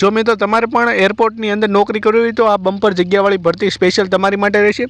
જો મિત્રો, તમારે પણ એરપોર્ટની અંદર નોકરી કરવી હોય તો આ બમ્પર જગ્યાવાળી ભરતી સ્પેશિયલ તમારી માટે રહેશે.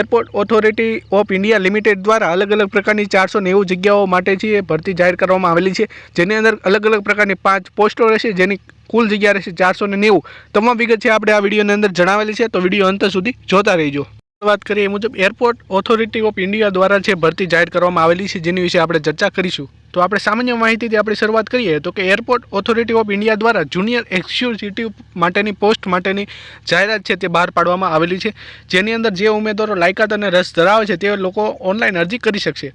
Airport Authority of India limited દ્વારા અલગ અલગ પ્રકારની ચારસો નેવું જગ્યાઓ માટે છે એ ભરતી જાહેર કરવામાં આવેલી છે, જેની અંદર અલગ અલગ પ્રકારની પાંચ પોસ્ટો રહેશે, જેની કુલ જગ્યા રહેશે ચારસો ને નેવું. તમામ વિગત છે, આપણે આ વિડીયોની અંદર જણાવેલી છે, તો વીડિયો અંત સુધી જોતા રહેજો. વાત કરીએ મુજબ એરપોર્ટ ઓથોરિટી ઓફ ઇન્ડિયા દ્વારા જે ભરતી જાહેર કરવામાં આવેલી છે, જેની વિશે આપણે ચર્ચા કરીશું. તો આપણે સામાન્ય માહિતીથી આપણે શરૂઆત કરીએ તો કે એરપોર્ટ ઓથોરિટી ઓફ ઇન્ડિયા દ્વારા જુનિયર એક્ઝિક્યુટિવ માટેની પોસ્ટ માટેની જાહેરાત છે તે બહાર પાડવામાં આવેલી છે. જેની અંદર જે ઉમેદવારો લાયકાત અને રસ ધરાવે છે તે લોકો ઓનલાઈન અરજી કરી શકશે.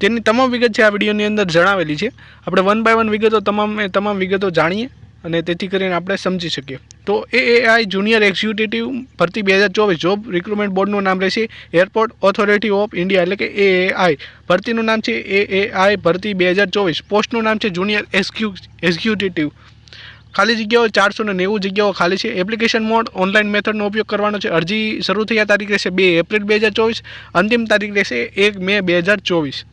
તેની તમામ વિગત છે આ વિડીયોની અંદર જણાવેલી છે. આપણે વન બાય વન વિગતો તમામ તમામ વિગતો જાણીએ અને તેથી કરીને આપણે સમજી શકીએ. તો એએઆઈ જુનિયર એક્ઝિક્યુટિવ ભરતી બે હજાર ચોવીસ જોબ રિક્રુટમેન્ટ બોર્ડનું નામ રહેશે એરપોર્ટ ઓથોરિટી ઓફ ઇન્ડિયા એટલે કે એએઆઈ ભરતીનું નામ છે એએઆઈ ભરતી બે હજાર ચોવીસ. પોસ્ટનું નામ છે જુનિયર એક્ઝિક્યુ એક્ઝિક્યુટિવ ખાલી જગ્યાઓ ચારસો ને નેવું જગ્યાઓ ખાલી છે. એપ્લિકેશન મોડ ઓનલાઈન મેથડનો ઉપયોગ કરવાનો છે. અરજી શરૂ થયા તારીખ રહેશે બે એપ્રિલ બે હજાર ચોવીસ. અંતિમ તારીખ રહેશે એક મે બે હજાર ચોવીસ.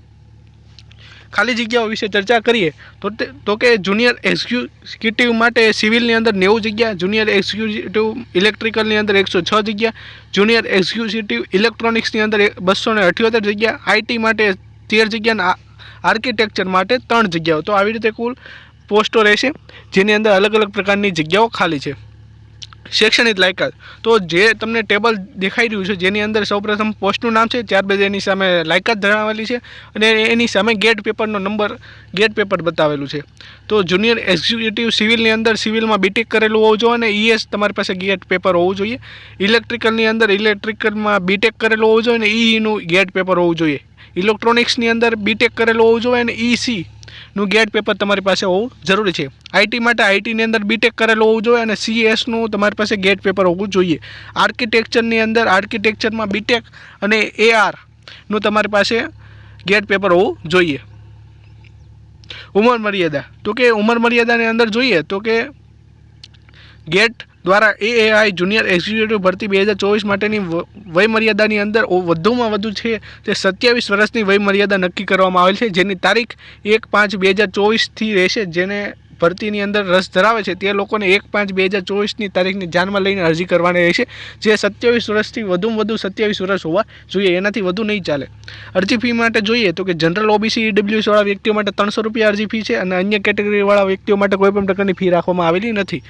ખાલી જગ્યાઓ વિશે ચર્ચા કરીએ, તો તો કે જુનિયર એક્ઝિક્યુટિવ માટે સિવિલની અંદર નેવું જગ્યા, જુનિયર એક્ઝિક્યુટિવ ઇલેક્ટ્રિકલની અંદર એકસો છ જગ્યા, જુનિયર એક્ઝિક્યુટિવ ઇલેક્ટ્રોનિક્સની અંદર બસો ને અઠ્યોતેર જગ્યા, આઈટી માટે તેર જગ્યા આર્કિટેક્ચર માટે ત્રણ જગ્યાઓ. તો આવી રીતે કુલ પોસ્ટો રહેશે, જેની અંદર અલગ અલગ પ્રકારની જગ્યાઓ ખાલી છે. શૈક્ષણિક લાયકાત. તો જે તમને ટેબલ દેખાઈ રહ્યું છે, જેની અંદર સૌપ્રથમ પોસ્ટનું નામ છે, ત્યારબાદ એની સામે લાયકાત ધરાવેલી છે અને એની સામે ગેટ પેપરનો નંબર, ગેટ પેપર બતાવેલું છે. તો જુનિયર એક્ઝિક્યુટિવ સિવિલની અંદર સિવિલમાં બીટેક કરેલું હોવું જોઈએ અને ઈએસ તમારી પાસે ગેટ પેપર હોવું જોઈએ. ઇલેક્ટ્રિકલની અંદર ઇલેક્ટ્રિકલમાં બીટેક કરેલું હોવું જોઈએ અને ઈનું ગેટ પેપર હોવું જોઈએ. ઇલેક્ટ્રોનિક્સની અંદર બીટેક કરેલું હોવું જોઈએ અને ઈસી નું ગેટ પેપર તમારી પાસે હોવું જરૂરી છે. આઈટી માટે આઈટીની અંદર બીટેક કરેલું હોવું જોઈએ અને સીએસનું તમારી પાસે ગેટ પેપર હોવું જોઈએ. આર્કિટેક્ચરની અંદર આર્કિટેક્ચરમાં બીટેક અને એઆરનું તમારી પાસે ગેટ પેપર હોવું જોઈએ. ઉંમર મર્યાદા. તો કે ઉંમર મર્યાદાની અંદર જોઈએ તો કે ગેટ દ્વારા એએઆઈ જુનિયર એક્ઝિક્યુટિવ ભરતી બે હજાર ચોવીસ માટેની વયમર્યાદાની અંદર વધુમાં વધુ છે તે સત્યાવીસ વર્ષની વયમર્યાદા નક્કી કરવામાં આવેલ છે, જેની તારીખ એક પાંચ બે હજાર ચોવીસથી રહેશે, જેને ભરતીની અંદર રસ ધરાવે છે. તે લોકોને એક પાંચ બે હજાર ચોવીસની તારીખને ધ્યાનમાં લઈને અરજી કરવાની રહેશે, જે સત્યાવીસ વર્ષથી વધુમાં વધુ સત્યાવીસ વર્ષ હોવા જોઈએ. એનાથી વધુ નહીં ચાલે. અરજી ફી માટે જોઈએ તો કે જનરલ ઓબીસી ઈડબ્લ્યુએસવાળા વ્યક્તિઓ માટે ત્રણસો રૂપિયા અરજી ફી છે અને અન્ય કેટેગરીવાળા વ્યક્તિઓ માટે કોઈ પણ પ્રકારની ફી રાખવામાં આવેલી નથી.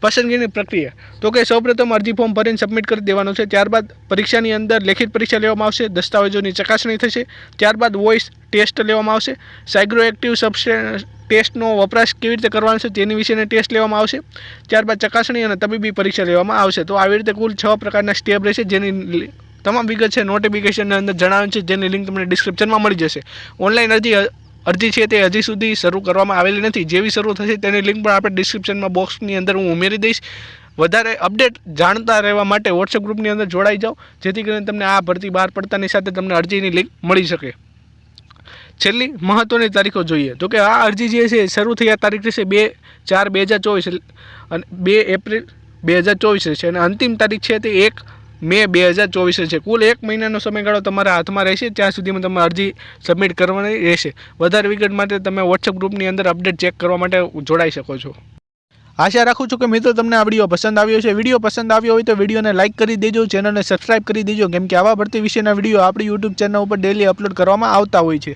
પસંદગીની પ્રક્રિયા. તો કે સૌપ્રથમ અરજી ફોર્મ ભરીને સબમિટ કરી દેવાનું છે. ત્યારબાદ પરીક્ષાની અંદર લેખિત પરીક્ષા લેવામાં આવશે, દસ્તાવેજોની ચકાસણી થશે. ત્યારબાદ વોઇસ ટેસ્ટ લેવામાં આવશે. સાયગ્રો એક્ટિવ ટેસ્ટનો વપરાશ કેવી રીતે કરવાનો છે તેની વિશેની ટેસ્ટ લેવામાં આવશે. ત્યારબાદ ચકાસણી અને તબીબી પરીક્ષા લેવામાં આવશે. તો આવી રીતે કુલ છ પ્રકારના સ્ટેપ રહેશે જેની તમામ વિગત છે નોટિફિકેશનની અંદર જણાવ્યું છે, જેની લિંક તમને ડિસ્ક્રિપ્શનમાં મળી જશે. ઓનલાઈન અરજી અરજી છે તે હજી સુધી શરૂ કરવામાં આવેલી નથી. જેવી શરૂ થશે તેની લિંક પણ આપણે ડિસ્ક્રિપ્શનમાં બોક્સની અંદર હું ઉમેરી દઈશ. વધારે અપડેટ જાણતા રહેવા માટે વોટ્સએપ ગ્રુપની અંદર જોડાઈ જાઓ. જેથી કરીને તમને આ ભરતી બહાર પડતાની સાથે તમને અરજીની લિંક મળી શકે. છેલ્લી મહત્ત્વની તારીખો જોઈએ. તો કે આ અરજી જે છે શરૂ થયા તારીખ રહેશે બે ચાર બે હજાર ચોવીસ. અને બે એપ્રિલ બે હજાર ચોવીસ છે અને અંતિમ તારીખ છે તે એક મે બે હજાર ચોવીસ છે. કુલ એક મહિનાનો સમયગાળો તમારા હાથમાં રહેશે, ત્યાં સુધીમાં તમે અરજી સબમિટ કરવાની રહેશે. વધારે વિગત માટે તમે વોટ્સએપ ગ્રુપની અંદર અપડેટ ચેક કરવા માટે જોડાઈ શકો છો. આશા રાખું છું કે મિત્રો તમને આ વીડિયો પસંદ આવ્યો છે વીડિયો પસંદ આવ્યો હોય તો વિડીયોને લાઇક કરી દેજો ચેનલને સબસ્ક્રાઇબ કરી દેજો. કેમ કે આવા ભરતી વિશેના વીડિયો આપણી યુટ્યુબ ચેનલ ઉપર ડેલી અપલોડ કરવામાં આવતા હોય છે.